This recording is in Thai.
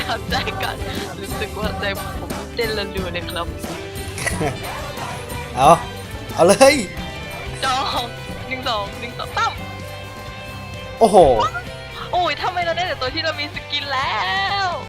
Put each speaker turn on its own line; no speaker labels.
ทำใจก่อนรู้สึกว่าใจผมเต้นระรัวเลยครับ
เอาเอาเลย
จองหนึ่งสองหนึ่งสองตั้ม
โอ้โห
โอ้ยทำไมเราได้แต่ตัวที่เรามีสกินแล้ว